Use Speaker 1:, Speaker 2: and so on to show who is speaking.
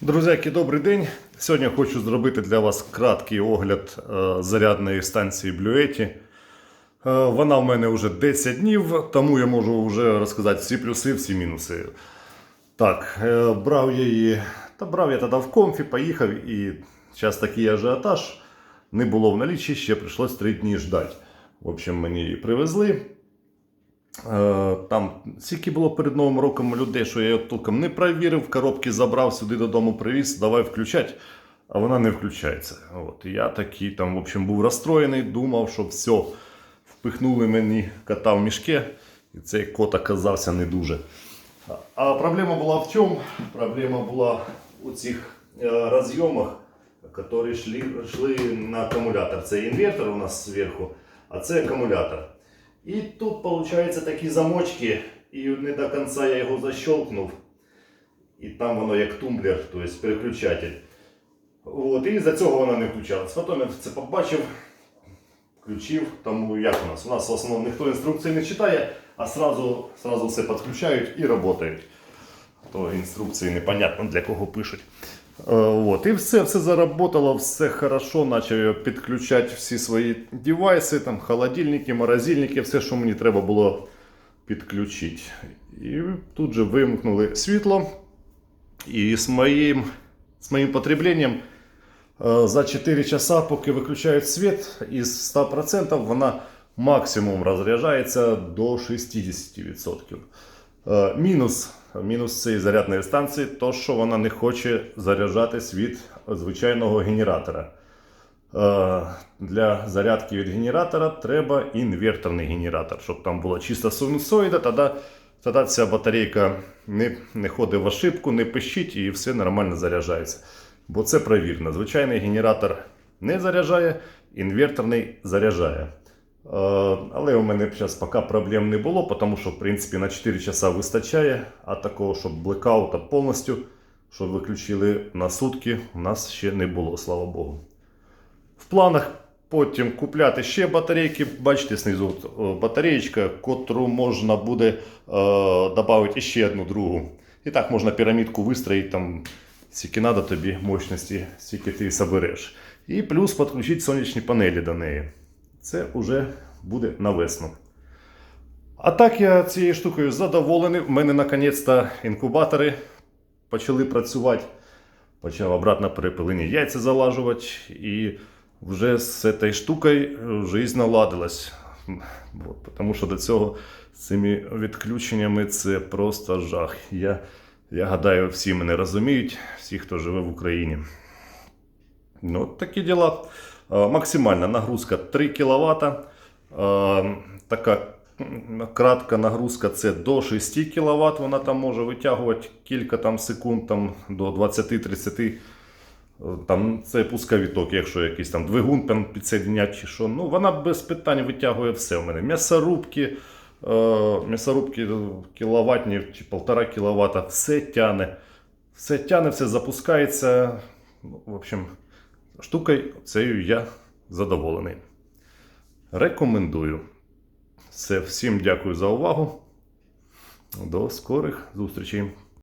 Speaker 1: Друзяки, добрий день. Сьогодні хочу зробити для вас краткий огляд е, зарядної станції Bluetti. Е, вона в мене вже 10 днів, тому я можу вже розказати всі плюси, всі мінуси. Так, е, брав я її, та брав я тоді в комфі, поїхав і зараз такий ажіотаж. Не було в налічі, ще прийшлось 3 дні ждати. В общем, мені її привезли. Е, Там стільки було перед Новим роком людей, що я його толком не перевірив, коробки забрав сюди додому, привіз, давай включати, а вона не включається. От. Я такий там, в общем, був розстроєний, думав, що все, впихнули мені кота в мішки, і цей кот оказався не дуже. А проблема була в чому? Проблема була у цих е, розйомах, які йшли на акумулятор. Це інвертор у нас зверху, а це акумулятор. І тут, виходить, такі замочки, і не до кінця я його защелкнув. І там воно як тумблер, тобто переключатель. От, і за цього вона не включалась. Потім я це побачив, включив. Тому як у нас? У нас в основному ніхто інструкції не читає, а сразу, сразу все підключають і працюють. То інструкції непонятно для кого пишуть. Е, От, і все, все заработало, все хорошо, почав підключати всі свої девайси, там, холодильники, морозильники, все, що мені треба було підключити. І тут же вимкнули світло. І з моїм, з моїм потреблением е, за 4 часа, поки виключають світ, із 100% вона максимум розряджається до 60%. Е, Мінус, мінус цієї зарядної станції, то що вона не хоче заряджатись від звичайного генератора. Е, Для зарядки від генератора треба інверторний генератор, щоб там була чиста синусоїда, тоді, тоді ця батарейка не, не ходить в ошибку, не пищить і все нормально заряджається. Бо це провірено. Звичайний генератор не заряджає, інверторний заряджає. Е, Але у мене зараз поки проблем не було, тому що в принципі на 4 часа вистачає, а такого, щоб блекаута повністю, щоб виключили на сутки, у нас ще не було, слава Богу. В планах потім купляти ще батарейки. Бачите, знизу от, батареєчка, котру можна буде е, додати ще одну другу. І так можна пірамідку вистроїти, там, скільки треба тобі мощності, скільки ти собереш. І плюс підключити сонячні панелі до неї. Це вже буде на весну. А так я цією штукою задоволений. У мене наконець-то інкубатори почали працювати. Почав обратно перепилені яйця залажувати. І вже з цією штукою життя наладилась. Тому що до цього з цими відключеннями це просто жах. Я, я гадаю, всі мене розуміють, всі, хто живе в Україні. Ну, такі діла. Е, Максимальна нагрузка 3 кВт. Така кратка нагрузка це до 6 кВт. Вона там може витягувати кілька там, секунд там, до 20-30. Е, Там це пускові токи, якщо якийсь там двигун там підсоединять що. Ну, вона без питань витягує все у мене. М'ясорубки, е, м'ясорубки кіловатні чи 1,5 кВт, все тяне. Все тяне, все запускається. Ну, в общем, штукою цією я задоволений. Рекомендую. Все, всім дякую за увагу. До скорих зустрічей.